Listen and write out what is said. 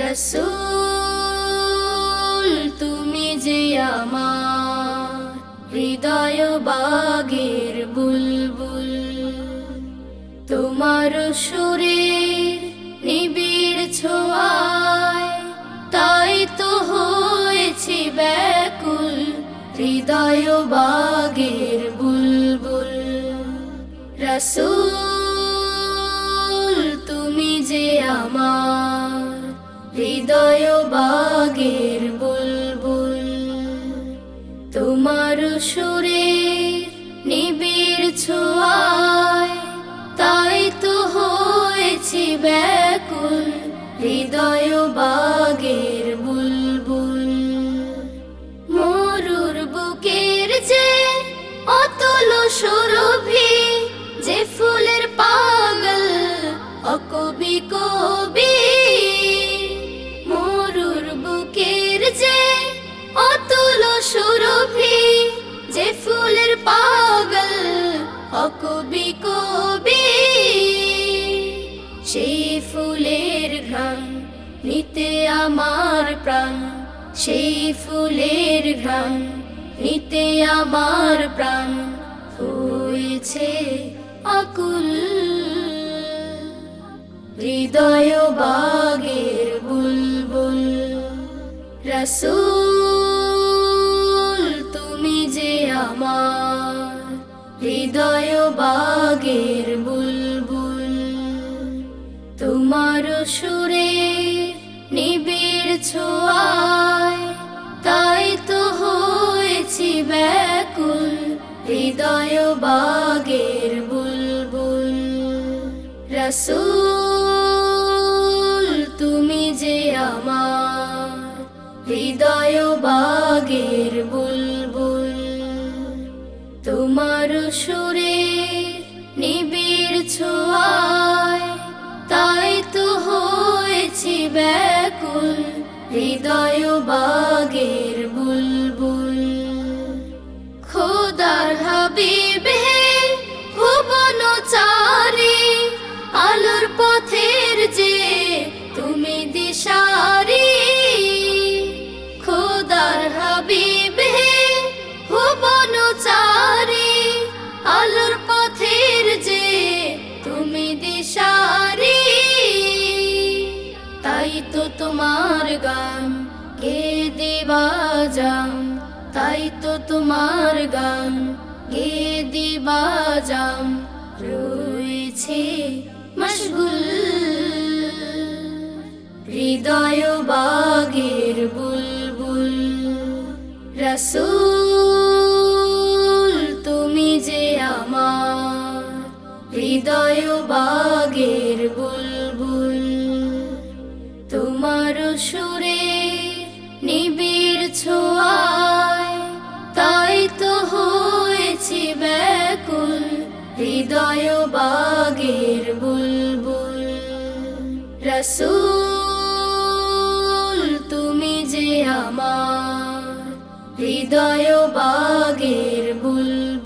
রসুল, তুমি যে আমার হৃদয় বাগের বুলবুল। তোমার সুরে নিবিড় ছোঁয়ায়, তাই তো হয়েছি ব্যাকুল হৃদয় বাগের বুলবুল। রসুল, তুমি যে আমার তোমার সুরে নিবিড় ছোঁয়ায় তাই তো হয়েছি ব্যাকুল হৃদয় বাগের অকবি কবি, সেই ফুলের ঘ্রাণ নিতে আমার প্রাণ, সেই ফুলের ঘ্রাণ নিতে আমার প্রাণ, হয়েছে আকুল হৃদয় বাগের বুলবুল, রসুল, তুমি যে আমার হৃদয় বাগের বুলবুল, তোমার সুরে নিবিড় ছোঁয়ায়, তাই তো হয়েছি ব্যাকুল, হৃদয় বাগের বুলবুল। রসুল, তুমি যে আমার হৃদয় বাগের তোমার সুরে নিবিড় ছোঁয়ায় তাই তো হয়েছি ব্যাকুল হৃদয় বাগের বুলবুল তাই তো তোমার গান গে দিবা তাই তো তোমার গান গে দিবা যাম রয়েছে মশগুল, হৃদয় বাগের বুলবুল। রসুল, তুমি যে আমার, হৃদয় বাগের বুলবুল রসুল তুমি যে আমার হৃদয় বাগের বুলবুল